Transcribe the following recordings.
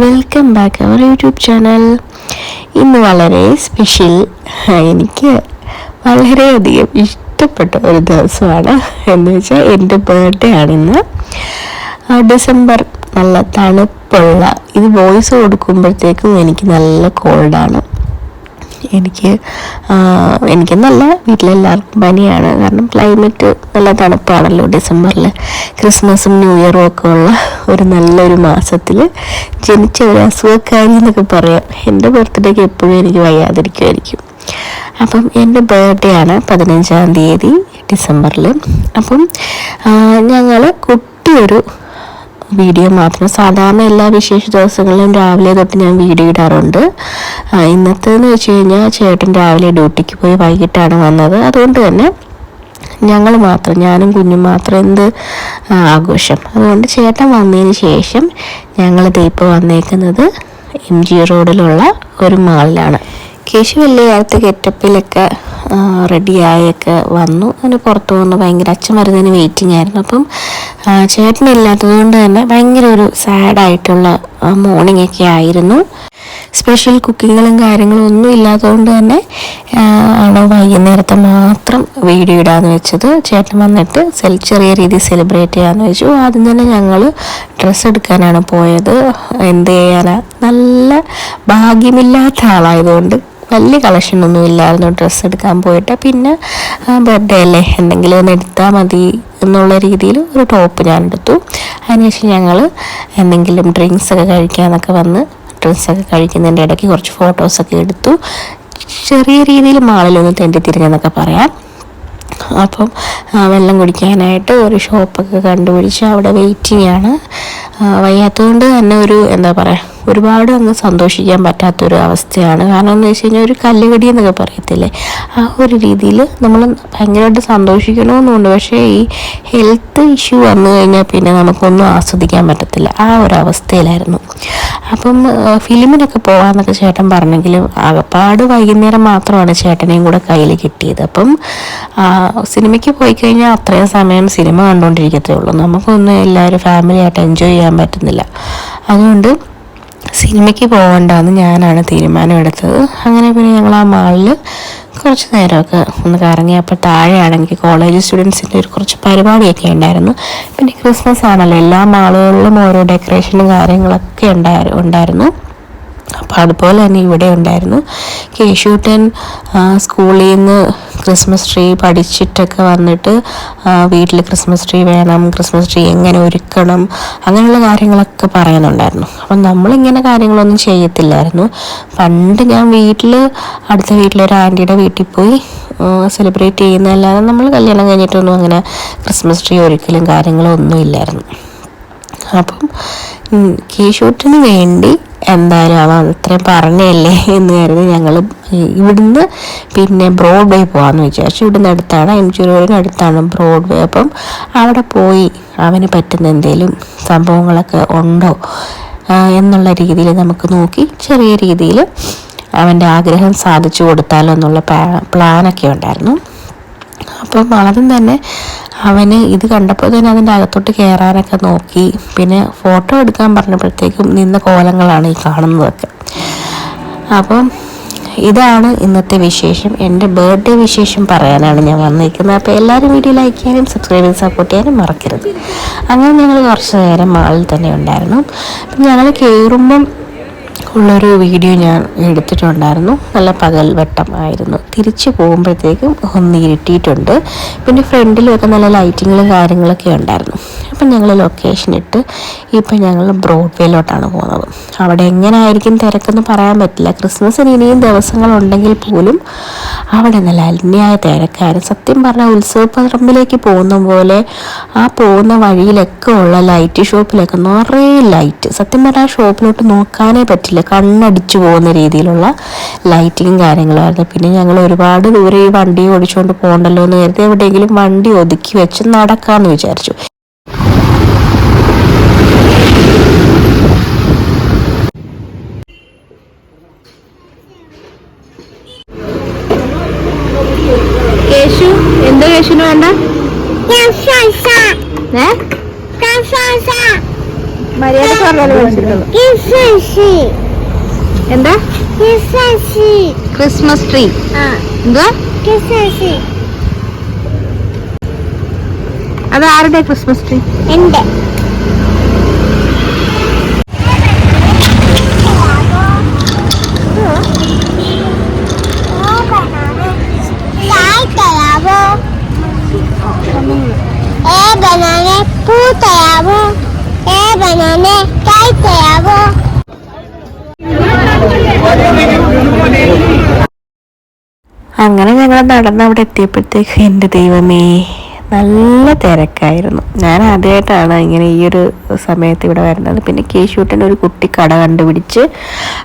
Welcome back our YouTube channel ഇന്ന് വളരെ special എനിക്ക് വളരെയധികം ഇഷ്ടപ്പെട്ട ഒരു ദിവസമാണ്. എന്ന് വെച്ചാൽ എന്റെ ബർത്ത്ഡേ ആണിന്ന് ഡിസംബർ നല്ല തണുപ്പുള്ള ഇത് വോയിസ് കൊടുക്കുമ്പോഴത്തേക്കും എനിക്ക് നല്ല കോൾഡാണ് എനിക്ക് എനിക്ക് എനിക്കെന്നല്ല വീട്ടിലെല്ലാവർക്കും പനിയാണ്. കാരണം ക്ലൈമറ്റ് നല്ല തണുപ്പാണല്ലോ ഡിസംബറിൽ ക്രിസ്മസും ന്യൂ ഇയറും ഒക്കെ ഉള്ള ഒരു നല്ലൊരു മാസത്തിൽ ജനിച്ച ഒരു അസുഖക്കാരി എന്നൊക്കെ പറയാം. എന്റെ ബർത്ത്ഡേക്ക് എപ്പോഴും എനിക്ക് വയ്യാതിരിക്കുമായിരിക്കും അപ്പം എന്റെ ബർത്ത്ഡേ ആണ് പതിനഞ്ചാം തീയതി ഡിസംബറിൽ അപ്പം ഞങ്ങൾ കുട്ടിയൊരു വീഡിയോ മാത്രം. സാധാരണ എല്ലാ വിശേഷ ദിവസങ്ങളിലും രാവിലെ തൊട്ട് ഞാൻ വീഡിയോ ഇടാറുണ്ട്. ഇന്നത്തേന്ന് വെച്ച് കഴിഞ്ഞാൽ ചേട്ടൻ രാവിലെ ഡ്യൂട്ടിക്ക് പോയി വൈകിട്ടാണ് വന്നത്. അതുകൊണ്ട് തന്നെ ഞങ്ങൾ മാത്രം ഞാനും കുഞ്ഞും മാത്രം എന്ത് ആഘോഷം. അതുകൊണ്ട് ചേട്ടൻ വന്നതിന് ശേഷം ഞങ്ങൾ ഇപ്പോൾ വന്നേക്കുന്നത് എം ജി റോഡിലുള്ള ഒരു മാളിലാണ്. കേശു വലിയ കാലത്ത് ഗെറ്റപ്പിലൊക്കെ റെഡിയായൊക്കെ വന്നു. അങ്ങനെ പുറത്തു വന്ന് ഭയങ്കര അച്ഛൻ വരുന്നതിന് വെയിറ്റിംഗ് ആയിരുന്നു. അപ്പം ചേട്ടനില്ലാത്തത് കൊണ്ട് തന്നെ ഭയങ്കര ഒരു സാഡായിട്ടുള്ള മോർണിംഗ് ഒക്കെ ആയിരുന്നു. സ്പെഷ്യൽ കുക്കിങ്ങുകളും കാര്യങ്ങളും ഒന്നും ഇല്ലാത്തതുകൊണ്ട് തന്നെ ആണ് വൈകുന്നേരത്തെ മാത്രം വീഡിയോ ഇടാന്ന് വെച്ചത്. ചേട്ടൻ വന്നിട്ട് സെൽ ചെറിയ രീതിയിൽ സെലിബ്രേറ്റ് ചെയ്യാന്ന് വെച്ചു. ആദ്യം തന്നെ ഞങ്ങൾ ഡ്രസ്സ് എടുക്കാനാണ് പോയത്. എന്ത് ചെയ്യാനാ? നല്ല ഭാഗ്യമില്ലാത്ത ആളായതുകൊണ്ട് വലിയ കളക്ഷൻ ഒന്നും ഇല്ലായിരുന്നു. ഡ്രസ്സ് എടുക്കാൻ പോയിട്ട്. പിന്നെ ബർത്ത്ഡേ അല്ലേ? എന്തെങ്കിലും ഒന്ന് എടുത്താൽ മതി എന്നുള്ള രീതിയിൽ ഒരു ടോപ്പ് ഞാൻ എടുത്തു. അതിനുശേഷം ഞങ്ങൾ എന്തെങ്കിലും ഡ്രിങ്ക്സ് ഒക്കെ കഴിക്കാമെന്നൊക്കെ വന്ന് ഡ്രിങ്ക്സ് ഒക്കെ കഴിക്കുന്നതിന്റെ ഇടയ്ക്ക് കുറച്ച് ഫോട്ടോസൊക്കെ എടുത്തു. ചെറിയ രീതിയിൽ മാളിലൊന്ന് തെണ്ടി തിരിഞ്ഞെന്നൊക്കെ പറയാം. അപ്പം വെള്ളം കുടിക്കാനായിട്ട് ഒരു ഷോപ്പൊക്കെ കണ്ടുപിടിച്ച് അവിടെ വെയിറ്റിംഗ് ആണ്. വയ്യാത്തതുകൊണ്ട് തന്നെ ഒരു എന്താ പറയുക ഒരുപാട് അങ്ങ് സന്തോഷിക്കാൻ പറ്റാത്തൊരു അവസ്ഥയാണ്. കാരണം എന്ന് വെച്ച് കഴിഞ്ഞാൽ ഒരു കല്ലുകടി എന്നൊക്കെ പറയത്തില്ലേ? ആ ഒരു രീതിയിൽ നമ്മൾ ഭയങ്കരമായിട്ട് സന്തോഷിക്കണമെന്നുണ്ട് പക്ഷേ ഈ ഹെൽത്ത് ഇഷ്യൂ വന്നു കഴിഞ്ഞാൽ പിന്നെ നമുക്കൊന്നും ആസ്വദിക്കാൻ പറ്റത്തില്ല. ആ ഒരു അവസ്ഥയിലായിരുന്നു. അപ്പം ഫിലിമിനൊക്കെ പോകാമെന്നൊക്കെ ചേട്ടൻ പറഞ്ഞെങ്കിലും ആകപ്പാട് വൈകുന്നേരം മാത്രമാണ് ചേട്ടനെയും കൂടെ കയ്യിൽ കിട്ടിയത്. അപ്പം സിനിമയ്ക്ക് പോയി കഴിഞ്ഞാൽ അത്രയും സമയം സിനിമ കണ്ടുകൊണ്ടിരിക്കത്തേ ഉള്ളൂ. നമുക്കൊന്നും എല്ലാവരും ഫാമിലിയായിട്ട് എൻജോയ് ചെയ്യാൻ പറ്റുന്നില്ല. അതുകൊണ്ട് സിനിമയ്ക്ക് പോകണ്ടെന്ന് ഞാനാണ് തീരുമാനമെടുത്തത്. അങ്ങനെ പിന്നെ ഞങ്ങൾ ആ മാളിൽ കുറച്ച് നേരമൊക്കെ ഒന്ന് കറങ്ങി അപ്പോൾ താഴെയാണെങ്കിൽ കോളേജ് സ്റ്റുഡൻസിന്റെ ഒരു കുറച്ച് പരിപാടിയൊക്കെ ഉണ്ടായിരുന്നു. പിന്നെ ക്രിസ്മസ് ആണല്ലോ എല്ലാ മാളുകളിലും ഓരോ ഡെക്കറേഷനും കാര്യങ്ങളൊക്കെ ഉണ്ടായി ഉണ്ടായിരുന്നു. അപ്പോൾ അതുപോലെ തന്നെ ഇവിടെ ഉണ്ടായിരുന്നു കേശൂട്ടൻ സ്കൂളിൽ നിന്ന് ക്രിസ്മസ് ട്രീ പഠിച്ചിട്ടൊക്കെ വന്നിട്ട് വീട്ടിൽ ക്രിസ്മസ് ട്രീ വേണം ക്രിസ്മസ് ട്രീ എങ്ങനെ ഒരുക്കണം അങ്ങനെയുള്ള കാര്യങ്ങളൊക്കെ പറയുന്നുണ്ടായിരുന്നു അപ്പം നമ്മളിങ്ങനെ കാര്യങ്ങളൊന്നും ചെയ്യത്തില്ലായിരുന്നു. പണ്ട് ഞാൻ വീട്ടിൽ അടുത്ത വീട്ടിലൊരു ആന്റിയുടെ വീട്ടിൽ പോയി സെലിബ്രേറ്റ് ചെയ്യുന്നതല്ലാതെ നമ്മൾ കല്യാണം കഴിഞ്ഞിട്ടൊന്നും അങ്ങനെ ക്രിസ്മസ് ട്രീ ഒരുക്കലും കാര്യങ്ങളും ഒന്നും ഇല്ലായിരുന്നു. അപ്പം കേശൂട്ടിന് വേണ്ടി എന്തായാലും അവ അത്രയും പറഞ്ഞല്ലേ എന്ന് കരുതി ഞങ്ങൾ ഇവിടുന്ന് പിന്നെ ബ്രോഡ്വേ പോകാമെന്ന് വിചാരിച്ചു. ഇവിടുന്ന് അടുത്താണ് എം ജി റോഡിന് അടുത്താണ് ബ്രോഡ്വേ അപ്പം അവിടെ പോയി അവന് പറ്റുന്ന എന്തെങ്കിലും സംഭവങ്ങളൊക്കെ ഉണ്ടോ എന്നുള്ള രീതിയിൽ നമുക്ക് നോക്കി ചെറിയ രീതിയിൽ അവന്റെ ആഗ്രഹം സാധിച്ചു കൊടുത്താലോ എന്നുള്ള പ്ലാ- പ്ലാനൊക്കെ ഉണ്ടായിരുന്നു. അപ്പം ആദ്യം തന്നെ അവന് ഇത് കണ്ടപ്പോൾ തന്നെ അതിന്റെ അകത്തോട്ട് കയറാനൊക്കെ നോക്കി. പിന്നെ ഫോട്ടോ എടുക്കാൻ പറഞ്ഞപ്പോഴത്തേക്കും നിന്ന കോലങ്ങളാണ് ഈ കാണുന്നതൊക്കെ. അപ്പം ഇതാണ് ഇന്നത്തെ വിശേഷം. എന്റെ ബർത്ത്ഡേ വിശേഷം പറയാനാണ് ഞാൻ വന്നിരിക്കുന്നത്. അപ്പോൾ എല്ലാവരും വീഡിയോ ലൈക്ക് ചെയ്യാനും സബ്സ്ക്രൈബ് ചെയ്ത് സപ്പോർട്ട് ചെയ്യാനും മറക്കരുത്. അങ്ങനെ ഞങ്ങൾ കുറച്ച് നേരം മാളിൽ തന്നെ ഉണ്ടായിരുന്നു. ഞങ്ങൾ കയറുമ്പം ഉള്ളൊരു വീഡിയോ ഞാൻ എടുത്തിട്ടുണ്ടായിരുന്നു. നല്ല പകൽ വെട്ടം ആയിരുന്നു. തിരിച്ചു പോകുമ്പോഴത്തേക്കും ഒന്ന് ഇരുട്ടിയിട്ടുണ്ട്. പിന്നെ ഫ്രണ്ടിലൊക്കെ നല്ല ലൈറ്റിങ്ങും കാര്യങ്ങളൊക്കെ ഉണ്ടായിരുന്നു. അപ്പം ഞങ്ങൾ ലൊക്കേഷൻ ഇട്ട് ഇപ്പം ഞങ്ങൾ ബ്രോഡ്വേയിലോട്ടാണ് പോകുന്നത്. അവിടെ എങ്ങനെ ആയിരിക്കും തിരക്കെന്ന് പറയാൻ പറ്റില്ല. ക്രിസ്മസിന് ഇനിയും ദിവസങ്ങളുണ്ടെങ്കിൽ പോലും അവിടെ നല്ല അന്യായ തിരക്കായിരുന്നു. സത്യം പറഞ്ഞാൽ ഉത്സവപ്പറമ്പിലേക്ക് പോകുന്ന പോലെ ആ പോകുന്ന വഴിയിലൊക്കെ ഉള്ള ലൈറ്റ് ഷോപ്പിലൊക്കെ നിറയെ ലൈറ്റ് സത്യം പറഞ്ഞാൽ ആ ഷോപ്പിലോട്ട് നോക്കാനേ പറ്റില്ല. കണ്ണടിച്ചു പോകുന്ന രീതിയിലുള്ള ലൈറ്റിങ്ങും കാര്യങ്ങളായിരുന്നു പിന്നെ ഞങ്ങൾ ഒരുപാട് ദൂരെ ഈ വണ്ടി ഓടിച്ചുകൊണ്ട് പോകണ്ടല്ലോ എന്ന് കരുതി എവിടെയെങ്കിലും വണ്ടി ഒതുക്കി വെച്ച് നടക്കാമെന്ന് വിചാരിച്ചു. കേശു എന്താ കേശുന് വേണ്ട? മര്യാദ പറഞ്ഞാലും എന്താ? ക്രിസ്മസ് ട്രീ എന്താ? അത് ആരുടെ ക്രിസ്മസ് ട്രീ എന്റെ നടന്ന് അവിടെ എത്തിയപ്പോഴത്തേക്ക് എന്റെ ദൈവമേ നല്ല തിരക്കായിരുന്നു. ഞാൻ ആദ്യമായിട്ടാണ് ഇങ്ങനെ ഈ ഒരു സമയത്ത് ഇവിടെ വരുന്നത്. പിന്നെ കേശൂട്ടൻ ഒരു കുട്ടി കട കണ്ടുപിടിച്ച്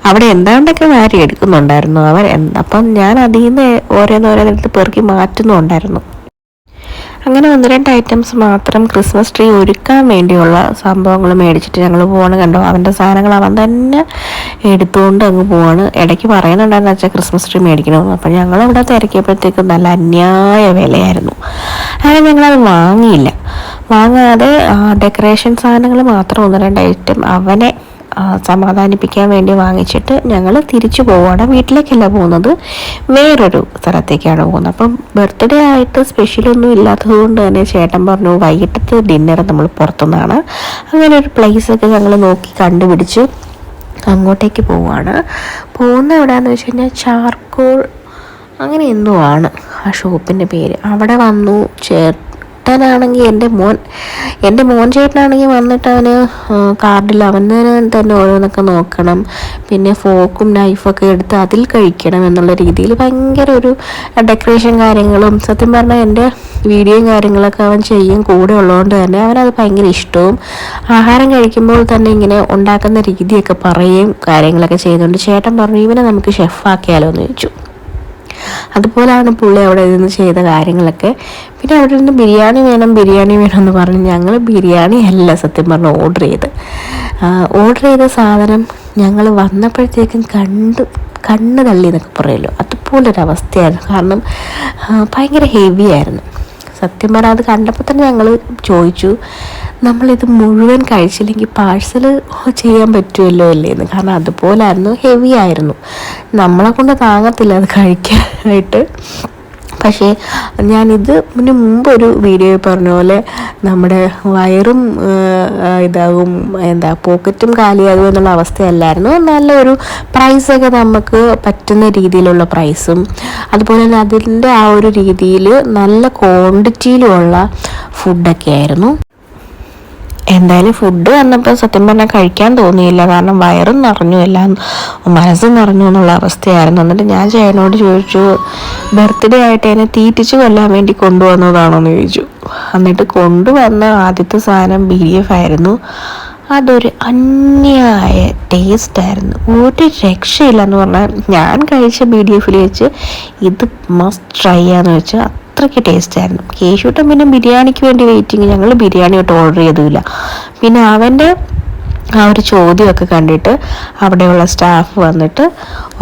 അവിടെ എന്താണ്ടൊക്കെ വാരി എടുക്കുന്നുണ്ടായിരുന്നു അവർ അപ്പം ഞാൻ അതിൽ നിന്ന് ഓരോന്നോരോന്നെടുത്ത് പെറുക്കി മാറ്റുന്നുണ്ടായിരുന്നു. അങ്ങനെ ഒന്ന് രണ്ട് ഐറ്റംസ് മാത്രം ക്രിസ്മസ് ട്രീ ഒരുക്കാൻ വേണ്ടിയുള്ള സംഭവങ്ങൾ മേടിച്ചിട്ട് ഞങ്ങൾ പോവാണ് കണ്ടോ? അവന്റെ സാധനങ്ങൾ അവൻ തന്നെ എടുത്തുകൊണ്ട് അങ്ങ് പോവാണ്. ഇടയ്ക്ക് പറയുന്നുണ്ടായിരുന്നു വെച്ചാൽ ക്രിസ്മസ് ട്രീ മേടിക്കണമെന്ന്. അപ്പം ഞങ്ങൾ അവിടെ തിരക്കിയപ്പോഴത്തേക്കും നല്ല അന്യായ വിലയായിരുന്നു. അങ്ങനെ ഞങ്ങളത് വാങ്ങിയില്ല. വാങ്ങാതെ ഡെക്കറേഷൻ സാധനങ്ങൾ മാത്രം ഒന്ന് രണ്ട് ഐറ്റം അവനെ സമാധാനിപ്പിക്കാൻ വേണ്ടി വാങ്ങിച്ചിട്ട് ഞങ്ങൾ തിരിച്ചു പോവുകയാണ് വീട്ടിലേക്കല്ല പോകുന്നത്. വേറൊരു സ്ഥലത്തേക്കാണ് പോകുന്നത്. അപ്പം ബർത്ത്ഡേ ആയിട്ട് സ്പെഷ്യലൊന്നും ഇല്ലാത്തത് കൊണ്ട് തന്നെ ചേട്ടൻ പറഞ്ഞു വൈകിട്ടത്തെ ഡിന്നർ നമ്മൾ പുറത്തുനിന്നാണ്. അങ്ങനെ ഒരു പ്ലേസൊക്കെ ഞങ്ങൾ നോക്കി കണ്ടുപിടിച്ച്. അങ്ങോട്ടേക്ക് പോവുകയാണ് പോകുന്ന എവിടെയാണെന്ന് വെച്ച് കഴിഞ്ഞാൽ ചാർക്കോൾ അങ്ങനെ എന്തോ ആണ് ആ ഷോപ്പിന്റെ പേര്. അവിടെ വന്നു ചേട്ടനാണെങ്കിൽ എന്റെ മോൻ എന്റെ മോൻ ചേട്ടനാണെങ്കിൽ വന്നിട്ട് അവന് കാർഡിൽ അവൻ തന്നെ ഓരോന്നൊക്കെ നോക്കണം. പിന്നെ ഫോക്കും നൈഫൊക്കെ എടുത്ത് അതിൽ കഴിക്കണം എന്നുള്ള രീതിയിൽ ഭയങ്കര ഒരു ഡെക്കറേഷൻ കാര്യങ്ങളും സത്യം പറഞ്ഞാൽ എന്റെ വീഡിയോയും കാര്യങ്ങളൊക്കെ അവൻ ചെയ്യും കൂടെ ഉള്ളതുകൊണ്ട് തന്നെ അവനത് ഭയങ്കര ഇഷ്ടവും. ആഹാരം കഴിക്കുമ്പോൾ തന്നെ ഇങ്ങനെ ഉണ്ടാക്കുന്ന രീതിയൊക്കെ പറയുകയും കാര്യങ്ങളൊക്കെ ചെയ്യുന്നുണ്ട്. ചേട്ടൻ പറഞ്ഞു ഇവനെ നമുക്ക് ഷെഫാക്കിയാലോ എന്ന് ചോദിച്ചു. അതുപോലാണ് പുള്ളി അവിടെ നിന്ന് ചെയ്ത കാര്യങ്ങളൊക്കെ. പിന്നെ അവിടെ നിന്ന് ബിരിയാണി വേണം ബിരിയാണി വേണം എന്ന് പറഞ്ഞ് ഞങ്ങൾ ബിരിയാണി അല്ല സത്യം പറഞ്ഞ് ഓർഡർ ചെയ്ത്. ഓർഡർ ചെയ്ത സാധനം ഞങ്ങൾ വന്നപ്പോഴത്തേക്കും കണ്ട് കണ്ണ് തള്ളി എന്നൊക്കെ പറയുമല്ലോ അതുപോലൊരവസ്ഥയായിരുന്നു കാരണം ഭയങ്കര ഹെവി ആയിരുന്നു. സത്യം പറഞ്ഞാൽ അത് കണ്ടപ്പോൾ തന്നെ ഞങ്ങൾ ചോദിച്ചു. നമ്മളിത് മുഴുവൻ കഴിച്ചില്ലെങ്കിൽ പാഴ്സൽ ചെയ്യാൻ പറ്റുമല്ലോ അല്ലേന്ന്. കാരണം അതുപോലായിരുന്നു ഹെവി ആയിരുന്നു. നമ്മളെ കൊണ്ട് താങ്ങത്തില്ല അത് കഴിക്കാനായിട്ട്. പക്ഷേ ഞാനിത് ഇതിന് മുമ്പ് ഒരു വീഡിയോ പറഞ്ഞ പോലെ നമ്മുടെ വയറും ഇതാകും എന്താ പോക്കറ്റും കാലിയാകും എന്നുള്ള അവസ്ഥയല്ലായിരുന്നു. നല്ലൊരു പ്രൈസൊക്കെ നമുക്ക് പറ്റുന്ന രീതിയിലുള്ള പ്രൈസും അതുപോലെ തന്നെ അതിന്റെ ആ ഒരു രീതിയിൽ നല്ല ക്വാണ്ടിറ്റിയിലുള്ള ഫുഡൊക്കെ ആയിരുന്നു. എന്തായാലും ഫുഡ് വന്നപ്പോൾ സത്യം പറഞ്ഞാൽ കഴിക്കാൻ തോന്നിയില്ല. കാരണം വയറും നിറഞ്ഞു എല്ലാം മനസ്സും നിറഞ്ഞു എന്നുള്ള അവസ്ഥയായിരുന്നു. എന്നിട്ട് ഞാൻ ചേട്ടനോട് ചോദിച്ചു ബർത്ത്ഡേ ആയിട്ട് എന്നെ തീറ്റിച്ച് കൊല്ലാൻ വേണ്ടി കൊണ്ടുവന്നതാണോ എന്ന് ചോദിച്ചു. എന്നിട്ട് കൊണ്ടുവന്ന ആദ്യത്തെ സാധനം ബി എഫ് ആയിരുന്നു. അതൊരു അന്യായ ടേസ്റ്റായിരുന്നു ഒരു രക്ഷയില്ല എന്ന് പറഞ്ഞാൽ ഞാൻ കഴിച്ച ബി ഡി എഫിൽ വെച്ച് ഇത് മസ്റ്റ് ട്രൈ ചെയ്യാന്ന് വെച്ചാൽ അത്രയ്ക്ക് ടേസ്റ്റ് ആയിരുന്നു. കേശൂട്ടൻ പിന്നെ ബിരിയാണിക്ക് വേണ്ടി വെയിറ്റിംഗ് ഞങ്ങൾ ബിരിയാണി ഒട്ട് ഓർഡർ ചെയ്തില്ല. പിന്നെ അവന്റെ ആ ഒരു ചോദ്യമൊക്കെ കണ്ടിട്ട് അവിടെയുള്ള സ്റ്റാഫ് വന്നിട്ട്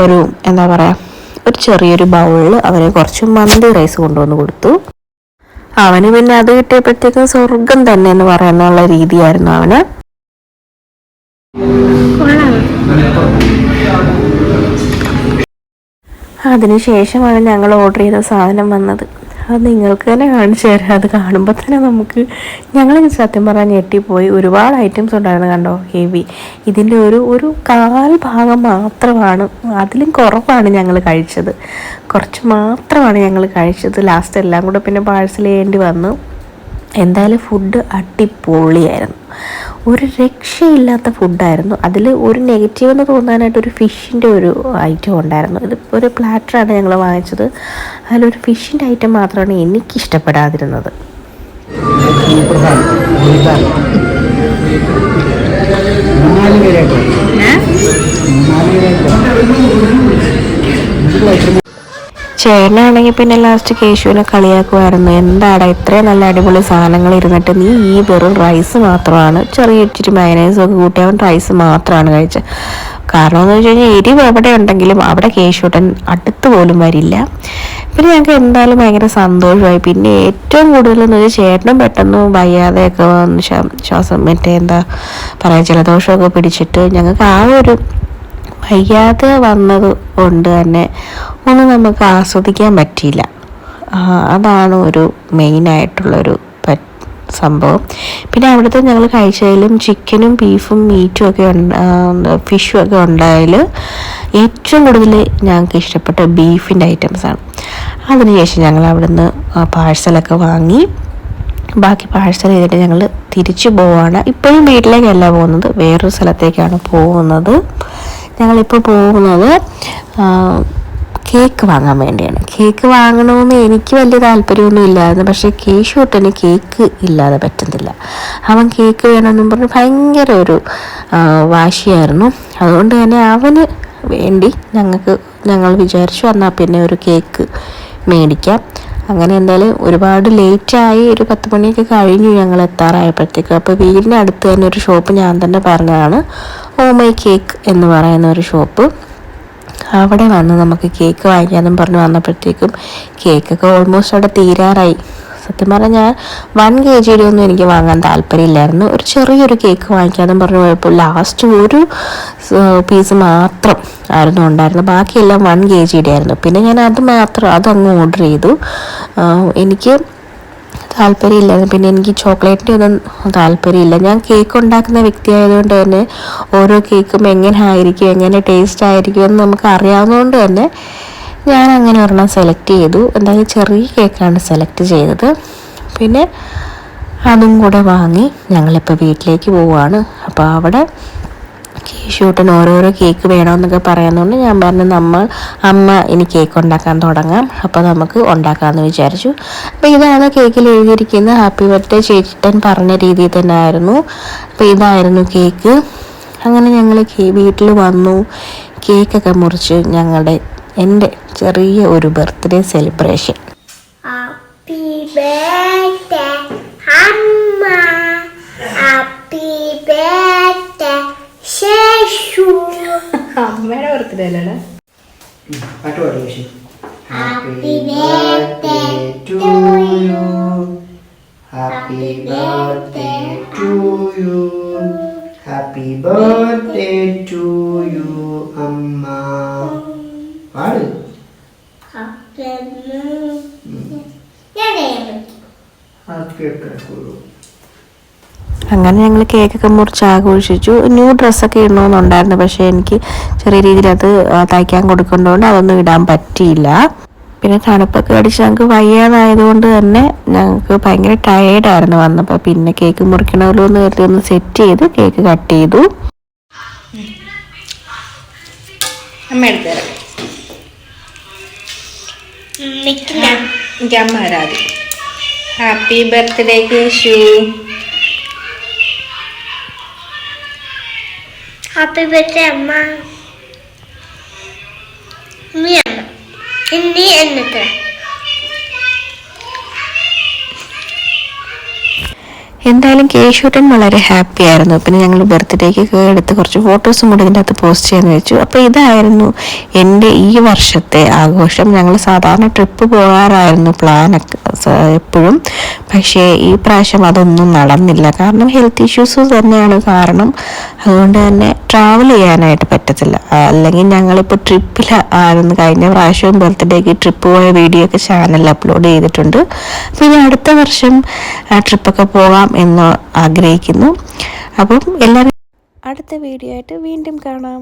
ഒരു എന്താ പറയുക ഒരു ചെറിയൊരു ബൗളിൽ അവന് കുറച്ച് മന്തി റൈസ് കൊണ്ടുവന്ന് കൊടുത്തു. അവന് പിന്നെ അത് കിട്ടിയപ്പോഴത്തേക്കും സ്വർഗം തന്നെ എന്ന് പറയാനുള്ള രീതിയായിരുന്നു അവന്. അതിനുശേഷമാണ് ഞങ്ങൾ ഓർഡർ ചെയ്ത സാധനം വന്നത്. അത് നിങ്ങൾക്ക് തന്നെ കാണിച്ചു തരാം. അത് കാണുമ്പോൾ തന്നെ നമുക്ക് ഞങ്ങൾ സത്യം പറഞ്ഞാൽ ഞെട്ടിപ്പോയി. ഒരുപാട് ഐറ്റംസ് ഉണ്ടായിരുന്നു കണ്ടോ ഹെവി. ഇതിന്റെ ഒരു ഒരു കാൽ ഭാഗം മാത്രമാണ് അതിലും കുറവാണ് ഞങ്ങൾ കഴിച്ചത്. കുറച്ച് മാത്രമാണ് ഞങ്ങൾ കഴിച്ചത്. ലാസ്റ്റ് എല്ലാം കൂടെ പിന്നെ പാഴ്സൽ ചെയ്യേണ്ടി വന്നു. എന്തായാലും ഫുഡ് അടിപൊളിയായിരുന്നു. ഒരു രക്ഷയില്ലാത്ത ഫുഡായിരുന്നു അതിൽ ഒരു നെഗറ്റീവ് എന്ന് തോന്നാനായിട്ട് ഒരു ഫിഷിന്റെ ഒരു ഐറ്റം ഉണ്ടായിരുന്നു. ഇത് ഒരു പ്ലാറ്ററാണ് ഞങ്ങൾ വാങ്ങിച്ചത്. അതിലൊരു ഫിഷിന്റെ ഐറ്റം മാത്രമാണ് എനിക്ക് ഇഷ്ടപ്പെടാതിരുന്നത്. ചേട്ടനാണെങ്കിൽ പിന്നെ ലാസ്റ്റ് കേശുവിനെ കളിയാക്കുമായിരുന്നു. എന്താടാ ഇത്രയും നല്ല അടിപൊളി സാധനങ്ങൾ ഇരുന്നിട്ട് നീ ഈ വെറും റൈസ് മാത്രമാണ് ചെറിയ ഇച്ചിരി മയനൈസും ഒക്കെ കൂട്ടി അവൻ റൈസ് മാത്രമാണ് കഴിച്ചത് കാരണം എന്ന് വെച്ച് കഴിഞ്ഞാൽ എരിവ് എവിടെ ഉണ്ടെങ്കിലും അവിടെ കേശുട്ടൻ അടുത്ത് പോലും വരില്ല. പിന്നെ ഞങ്ങൾക്ക് എന്തായാലും ഭയങ്കര സന്തോഷമായി. പിന്നെ ഏറ്റവും കൂടുതൽ എന്ന് വെച്ചാൽ ചേട്ടനും പെട്ടെന്ന് വയ്യാതെയൊക്കെ ശ്വാസം മറ്റേ എന്താ പറയുക ജലദോഷമൊക്കെ പിടിച്ചിട്ട് ഞങ്ങൾക്ക് ആ ഒരു വയ്യാതെ വന്നത് കൊണ്ട് തന്നെ ഒന്നും നമുക്ക് ആസ്വദിക്കാൻ പറ്റിയില്ല. അതാണ് ഒരു മെയിനായിട്ടുള്ളൊരു സംഭവം. പിന്നെ അവിടുത്തെ ഞങ്ങൾ കഴിച്ചതിലും ചിക്കനും ബീഫും മീറ്റും ഒക്കെ ഫിഷും ഒക്കെ ഉണ്ടായതിൽ ഏറ്റവും കൂടുതൽ ഞങ്ങൾക്ക് ഇഷ്ടപ്പെട്ട ബീഫിന്റെ ഐറ്റംസാണ് അതിനുശേഷം ഞങ്ങൾ അവിടുന്ന് പാഴ്സലൊക്കെ വാങ്ങി. ബാക്കി പാഴ്സൽ ചെയ്തിട്ട് ഞങ്ങൾ തിരിച്ചു പോവാണ്. ഇപ്പോഴും വീട്ടിലേക്കല്ല പോകുന്നത്. വേറൊരു സ്ഥലത്തേക്കാണ് പോകുന്നത്. ഞങ്ങളിപ്പോൾ പോകുന്നത് കേക്ക് വാങ്ങാൻ വേണ്ടിയാണ്. കേക്ക് വാങ്ങണമെന്ന് എനിക്ക് വലിയ താല്പര്യമൊന്നും ഇല്ലായിരുന്നു. പക്ഷേ കേശുട്ടന് കേക്ക് ഇല്ലാതെ പറ്റുന്നില്ല. അവൻ കേക്ക് വേണമെന്നും പറഞ്ഞ് ഭയങ്കര ഒരു വാശിയായിരുന്നു. അതുകൊണ്ട് തന്നെ അവന് വേണ്ടി ഞങ്ങൾക്ക് ഞങ്ങൾ വിചാരിച്ചു എന്നാൽ പിന്നെ ഒരു കേക്ക് മേടിക്കാം. അങ്ങനെ എന്തായാലും ഒരുപാട് ലേറ്റായി ഒരു പത്ത് മണിയൊക്കെ കഴിഞ്ഞു ഞങ്ങൾ എത്താറായപ്പോഴത്തേക്കും. അപ്പോൾ വീടിന്റെ അടുത്ത് തന്നെ ഒരു ഷോപ്പ് ഞാൻ തന്നെ പറഞ്ഞതാണ്. ഓ മൈ കേക്ക് എന്ന് പറയുന്ന ഒരു ഷോപ്പ്. അവിടെ വന്ന് നമുക്ക് കേക്ക് വാങ്ങിക്കാമെന്നും പറഞ്ഞ് വന്നപ്പോഴത്തേക്കും കേക്കൊക്കെ ഓൾമോസ്റ്റ് അവിടെ തീരാറായി. സത്യം പറഞ്ഞാൽ ഞാൻ വൺ കെ ജിയുടെ ഒന്നും എനിക്ക് വാങ്ങാൻ താല്പര്യമില്ലായിരുന്നു. ഒരു ചെറിയൊരു കേക്ക് വാങ്ങിക്കാമെന്നും പറഞ്ഞ് പോയപ്പോൾ ലാസ്റ്റ് ഒരു പീസ് മാത്രം ആയിരുന്നു ഉണ്ടായിരുന്നത്. ബാക്കിയെല്ലാം വൺ കെ ജിയുടെ ആയിരുന്നു. പിന്നെ ഞാൻ അത് മാത്രം അതങ്ങ് ഓർഡർ ചെയ്തു. എനിക്ക് താല്പര്യമില്ലായിരുന്നു. പിന്നെ എനിക്ക് ചോക്ലേറ്റിന്റെ ഒന്നും താല്പര്യമില്ല. ഞാൻ കേക്ക് ഉണ്ടാക്കുന്ന വ്യക്തി ആയതുകൊണ്ട് തന്നെ ഓരോ കേക്കും എങ്ങനെ ആയിരിക്കും എങ്ങനെ ടേസ്റ്റ് ആയിരിക്കും എന്ന് നമുക്ക് അറിയാവുന്നതുകൊണ്ട് തന്നെ ഞാൻ അങ്ങനെ ഒരെണ്ണം സെലക്ട് ചെയ്തു. എന്തായാലും ചെറിയ കേക്കാണ് സെലക്ട് ചെയ്തത്. പിന്നെ അതും കൂടെ വാങ്ങി ഞങ്ങളിപ്പോൾ വീട്ടിലേക്ക് പോവുകയാണ് അപ്പോൾ അവിടെ കേശൂട്ടന് ഓരോരോ കേക്ക് വേണമെന്നൊക്കെ പറയുന്നതുകൊണ്ട് ഞാൻ പറഞ്ഞു നമ്മൾ അമ്മ ഇനി കേക്ക് ഉണ്ടാക്കാൻ തുടങ്ങാം. അപ്പോൾ നമുക്ക് ഉണ്ടാക്കാമെന്ന് വിചാരിച്ചു. അപ്പോൾ ഇതാണ് കേക്കിൽ എഴുതിയിരിക്കുന്നത് ഹാപ്പി ബർത്ത്ഡേ ചേച്ചിട്ടൻ പറഞ്ഞ രീതിയിൽ തന്നെ ആയിരുന്നു അപ്പോൾ ഇതായിരുന്നു കേക്ക്. അങ്ങനെ ഞങ്ങൾ വീട്ടിൽ വന്നു. കേക്കൊക്കെ മുറിച്ച് ഞങ്ങളുടെ എന്റെ ചെറിയ ഒരു birthday celebration. Happy birthday, Sheshu. അമ്മയുടെ ബർത്ത്ഡേ അല്ലേ പാട്ട് പാടി പക്ഷേ Happy birthday to you. Happy birthday to you happy birthday to you അമ്മ പാട് Happy birthday. ഹാപ്പി കേൾക്കുള്ളൂ അങ്ങനെ ഞങ്ങൾ കേക്കൊക്കെ മുറിച്ച് ആഘോഷിച്ചു ന്യൂ ഡ്രസ്സൊക്കെ ഇടണമെന്നുണ്ടായിരുന്നു പക്ഷേ എനിക്ക് ചെറിയ രീതിയിൽ അത് തയ്ക്കാൻ കൊടുക്കേണ്ടതുകൊണ്ട് അതൊന്നും ഇടാൻ പറ്റിയില്ല. പിന്നെ തണുപ്പൊക്കെ അടിച്ച് ഞങ്ങൾക്ക് വയ്യാതായതുകൊണ്ട് തന്നെ ഞങ്ങൾക്ക് ഭയങ്കര ടയേർഡായിരുന്നു വന്നപ്പോൾ പിന്നെ കേക്ക് മുറിക്കണമല്ലോ എന്ന് കരുതി ഒന്ന് സെറ്റ് ചെയ്ത് കേക്ക് കട്ട് ചെയ്തു. അമ്മ എടുത്തു തരാം നിൽക്കുന്ന എനിക്ക് അമ്മ happy birthday Keshu. Happy birthday അമ്മ. നീ അമ്മ നീ എന്നിട്ട്. എന്തായാലും കേശൂട്ടൻ വളരെ ഹാപ്പി ആയിരുന്നു. പിന്നെ ഞങ്ങൾ ബർത്ത്ഡേക്ക് എടുത്ത് കുറച്ച് ഫോട്ടോസും കൂടി ഇതിന്റെ അകത്ത് പോസ്റ്റ് ചെയ്യാന്ന് വെച്ചു. അപ്പോൾ ഇതായിരുന്നു എന്റെ ഈ വർഷത്തെ ആഘോഷം. ഞങ്ങൾ സാധാരണ ട്രിപ്പ് പോകാറായിരുന്നു പ്ലാനൊക്കെ എപ്പോഴും. പക്ഷേ ഈ പ്രാവശ്യം അതൊന്നും നടന്നില്ല. കാരണം ഹെൽത്ത് ഇഷ്യൂസ് തന്നെയാണ് കാരണം. അതുകൊണ്ട് തന്നെ ട്രാവൽ ചെയ്യാനായിട്ട് പറ്റത്തില്ല. അല്ലെങ്കിൽ ഞങ്ങളിപ്പോൾ ട്രിപ്പിൽ ആയിരുന്നു. കഴിഞ്ഞ പ്രാവശ്യവും ബർത്ത്ഡേക്ക് ട്രിപ്പ് പോയ വീഡിയോ ഒക്കെ ചാനലിൽ അപ്ലോഡ് ചെയ്തിട്ടുണ്ട്. അപ്പോൾ ഇനി അടുത്ത വർഷം ട്രിപ്പൊക്കെ പോകാം എന്ന് ആഗ്രഹിക്കുന്നു. അപ്പം എല്ലാവരും അടുത്ത വീഡിയോ ആയിട്ട് വീണ്ടും കാണാം.